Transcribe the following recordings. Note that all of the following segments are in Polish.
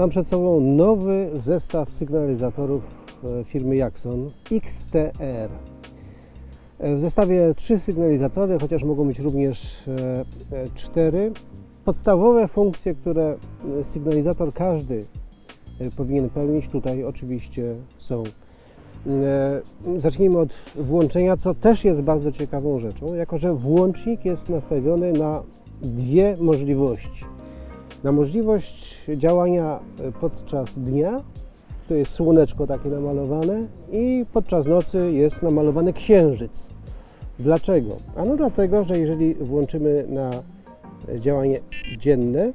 Mam przed sobą nowy zestaw sygnalizatorów e, firmy Jackson XTR. E, W zestawie trzy sygnalizatory, chociaż mogą być również e, cztery. Podstawowe funkcje, które sygnalizator każdy powinien pełnić, tutaj oczywiście są. Zacznijmy od włączenia, co też jest bardzo ciekawą rzeczą, jako że włącznik jest nastawiony na dwie możliwości. Na możliwość działania e, podczas dnia, to jest słoneczko takie namalowane, i podczas nocy jest namalowany księżyc. Dlaczego? Ano dlatego, że jeżeli włączymy na e, działanie dzienne,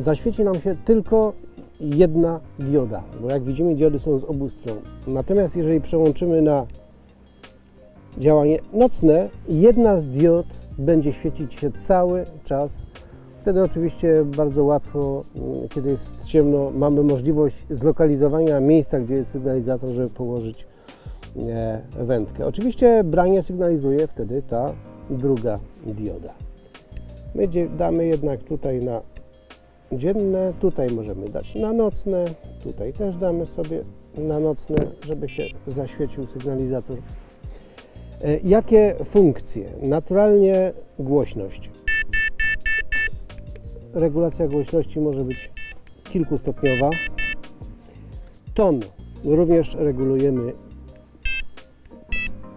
zaświeci nam się tylko jedna dioda, bo jak widzimy diody są z obu stron. Natomiast jeżeli przełączymy na działanie nocne, jedna z diod będzie świecić się cały czas. Wtedy oczywiście bardzo łatwo, mm, kiedy jest ciemno, mamy możliwość zlokalizowania miejsca, gdzie jest sygnalizator, żeby położyć wędkę. Oczywiście branie sygnalizuje wtedy ta druga dioda. My damy jednak tutaj na dzienne, tutaj możemy dać na nocne, tutaj też damy sobie na nocne, żeby się zaświecił sygnalizator. E, Jakie funkcje? Naturalnie głośność. Regulacja głośności może być kilkustopniowa. Ton również regulujemy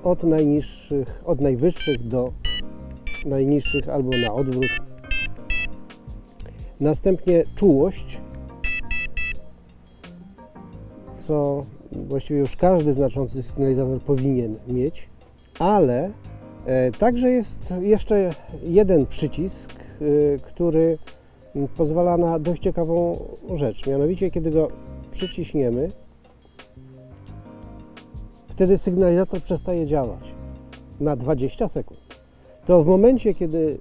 od najniższych, od najwyższych do najniższych albo na odwrót. Następnie czułość, co właściwie już każdy znaczący sygnalizator powinien mieć, ale e, także jest jeszcze jeden przycisk, e, który pozwala na dość ciekawą rzecz. Mianowicie, kiedy go przyciśniemy, wtedy sygnalizator przestaje działać na 20 sekund. To w momencie, kiedy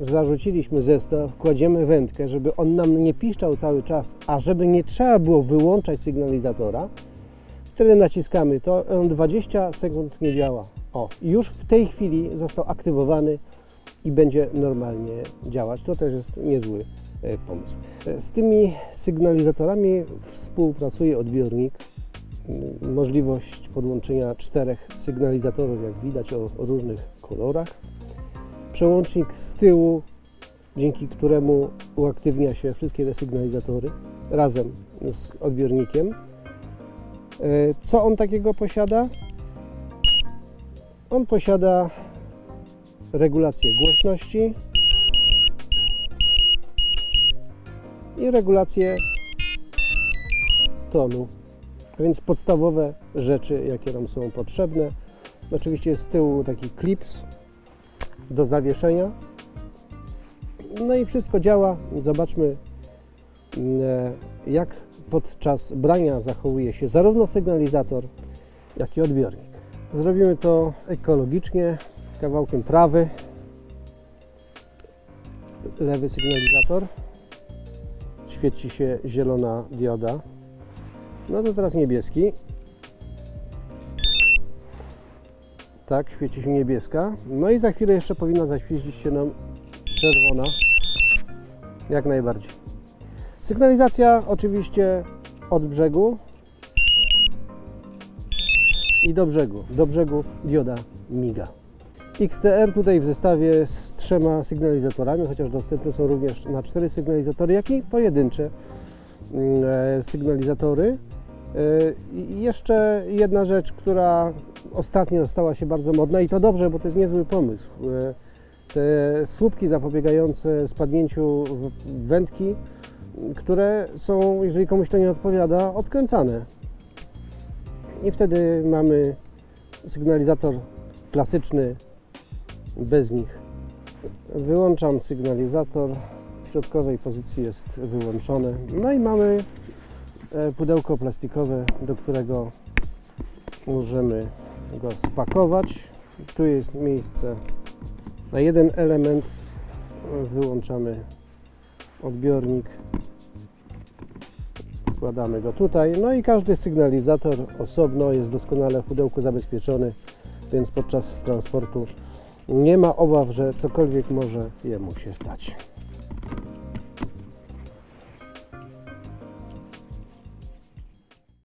zarzuciliśmy zestaw, kładziemy wędkę, żeby on nam nie piszczał cały czas, a żeby nie trzeba było wyłączać sygnalizatora, wtedy naciskamy to, on 20 sekund nie działa. O, już w tej chwili został aktywowany i będzie normalnie działać. To też jest niezły e, pomysł. E, Z tymi sygnalizatorami współpracuje odbiornik. Możliwość podłączenia czterech sygnalizatorów, jak widać, o różnych kolorach przełącznik z tyłu, dzięki któremu uaktywnia się wszystkie te sygnalizatory razem z odbiornikiem. E, Co on takiego posiada? On posiada regulację głośności i regulację tonu. A więc podstawowe rzeczy, jakie nam są potrzebne. Oczywiście z tyłu taki klips do zawieszenia. No i wszystko działa. Zobaczmy, e, jak podczas brania zachowuje się zarówno sygnalizator, jak i odbiornik. Zrobimy to ekologicznie, kawałkiem trawy. Lewy sygnalizator. Świeci się zielona dioda. No to teraz niebieski. Tak, świeci się niebieska. No i za chwilę jeszcze powinna zaświecić się nam czerwona. Jak najbardziej. Sygnalizacja oczywiście od brzegu i do brzegu. Do brzegu dioda miga. XTR tutaj w zestawie z trzema sygnalizatorami, chociaż dostępne są również na cztery sygnalizatory, jak i pojedyncze mm, e, sygnalizatory. E, I jeszcze jedna rzecz, która ostatnio stała się bardzo modna i to dobrze, bo to jest niezły pomysł. E, Te słupki zapobiegające spadnięciu wędki, które są, jeżeli komuś to nie odpowiada, odkręcane. I wtedy mamy sygnalizator klasyczny bez nich. Wyłączam sygnalizator. W środkowej pozycji jest wyłączony. No i mamy e, pudełko plastikowe, do którego możemy go spakować. Tu jest miejsce na jeden element. Wyłączamy odbiornik. Wkładamy go tutaj. No i każdy sygnalizator osobno jest doskonale w pudełku zabezpieczony, więc podczas transportu nie ma obaw, że cokolwiek może jemu się stać.